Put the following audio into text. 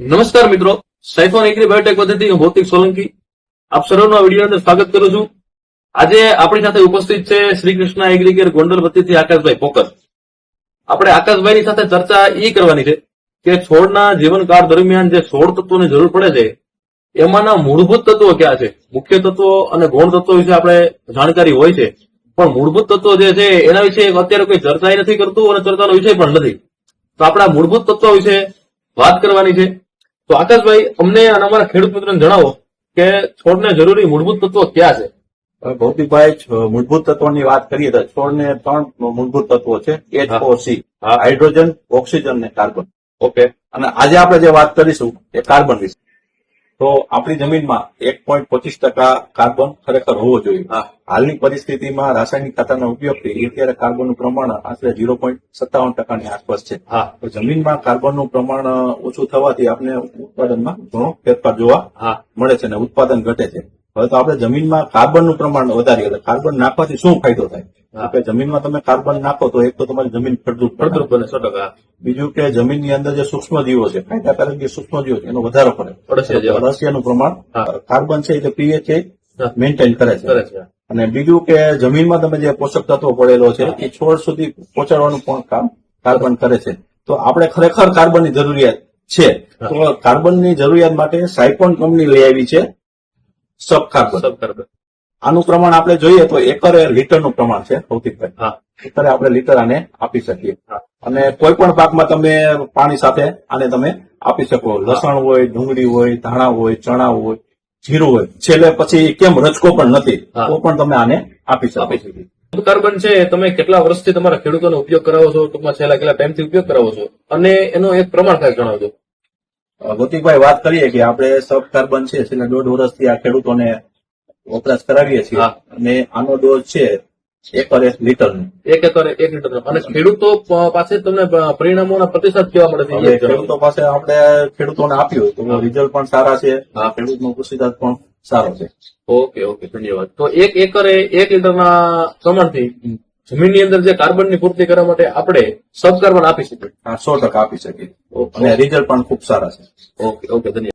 નમસ્કાર મિત્રો. સાયફોન agri Biotech પદ્ધતિ હું ભૌતિક સોલંકી. આપ સર્વનું આ વીડિયો અંદર સ્વાગત કરું છું. આજે આપણી સાથે ઉપસ્થિત છે શ્રી કૃષ્ણ એગ્રી કેર ગોંડલ વતીથી આકાશભાઈ પોકર. આપણે આકાશભાઈની સાથે ચર્ચા એ કરવાની છે કે છોડના જીવનકાળ દરમિયાન જે છોડ તત્વોની જરૂર પડે છે, એમાંના મૂળભૂત તત્વો ક્યાં છે? મુખ્ય તત્વો અને ગૌણ તત્વો વિશે આપણે જાણકારી હોય છે. પણ મૂળભૂત તત્વો જે છે, એના વિશે અત્યારે કોઈ ચર્ચા નથી કરતું અને ચર્ચાનો વિષય પણ નથી. તો આપણા મૂળભૂત તત્વો વિશે વાત કરવાની છે. તો આકાશભાઈ અમને અને અમારા ખેડૂત મિત્રોને જણાવો કે છોડને જરૂરી મૂળભૂત તત્વો ક્યાં છે? ભૌતિકભાઈ મૂળભૂત તત્વોની વાત કરીએ તો છોડને ત્રણ મૂળભૂત તત્વો છે. એચ સી હાઇડ્રોજન ઓક્સિજન અને કાર્બન. ઓકે. અને આજે આપણે જે વાત કરીશું એ કાર્બન વિશે. તો આપણી જમીનમાં એક પોઈન્ટ પચીસ ટકા કાર્બન ખરેખર હોવો જોઈએ. હાલની પરિસ્થિતિમાં રાસાયણિક ખાતરના ઉપયોગથી અત્યારે કાર્બનનું પ્રમાણ આશરે ઝીરો પોઈન્ટ સત્તાવન ટકાની આસપાસ છે. હા. તો જમીનમાં કાર્બનનું પ્રમાણ ઓછું થવાથી આપણે ઉત્પાદનમાં ઘણો ફેરફાર જોવા મળે છે અને ઉત્પાદન ઘટે છે. હવે તો આપણે જમીનમાં કાર્બનનું પ્રમાણ વધારીએ કાર્બન નાખવાથી શું ફાયદો થાય? કે જમીનમાં તમે કાર્બન નાખો તો એક તો તમારી જમીન ફળદ્રુપ. ફળદ્રુપ બને સો ટકા. બીજું કે જમીનની અંદર જે સૂક્ષ્મ જીવો છે ફાયદાકારક જે સૂક્ષ્મ જીવો છે એનો વધારો પડે અળસિયા અળસિયાનું પ્રમાણ કાર્બન છે એટલે પીએચ હા. મેન્ટેન કરે છે. અને બીજું કે જમીનમાં તમે જે પોષક તત્વો પડેલો છે એ છોડ સુધી પહોંચાડવાનું પણ કામ કાર્બન કરે છે. તો આપણે ખરેખર કાર્બનની જરૂરિયાત છે. તો કાર્બનની જરૂરિયાત માટે સાયકોન કંપની લઈ આવી છે સબ કાર્બન સબ કાર્બન આનું પ્રમાણ આપણે જોઈએ તો એકરે લીટરનું પ્રમાણ છે ભૌતિકભાઈ. હા. એકરે આપણે લીટર આને આપી શકીએ. અને કોઈ પણ પાકમાં તમે પાણી સાથે આને તમે આપી શકો. લસણ હોય ડુંગળી હોય ધાણા હોય ચણા હોય જીરું હોય. છેલ્લે પછી કેમ રચકો પણ નથી તો પણ તમે આને આપી શકો. કાર્બન છે તમે કેટલા વર્ષથી તમારા ખેડૂતોનો ઉપયોગ કરાવો છો? ટૂંકમાં છેલ્લા કેટલા ટાઈમથી ઉપયોગ કરાવો છો? અને એનો એક પ્રમાણ ખાસ જણાવજો. ગોતિકભાઈ વાત કરીએ કે આપણે સબ કાર્બન છે છેલ્લા દોઢ વર્ષથી આ ખેડૂતોને વપરાશ કરાવીએ છીએ અને આનો ડોઝ છે એક લીટરનો. એક એકર એક લીટર અને ખેડૂતો પાસે તમને પરિણામોના પ્રતિસાદ કેવા મળે છે. ખેડૂતો પાસે આપણે ખેડૂતોને આપ્યું તો રિઝલ્ટ પણ સારા છે. ખેડૂતનો પ્રતિસાદ પણ સારો છે. ઓકે ઓકે ધન્યવાદ. તો એક એકરે એક લીટરના પ્રમાણથી જમીનની અંદર જે કાર્બનની પૂર્તિ કરવા માટે આપણે સબ કાર્બન આપી શકીએ. હા સો ટકા આપી શકીએ. અને રિઝલ્ટ પણ ખૂબ સારા છે. ઓકે ઓકે ધન્યવાદ.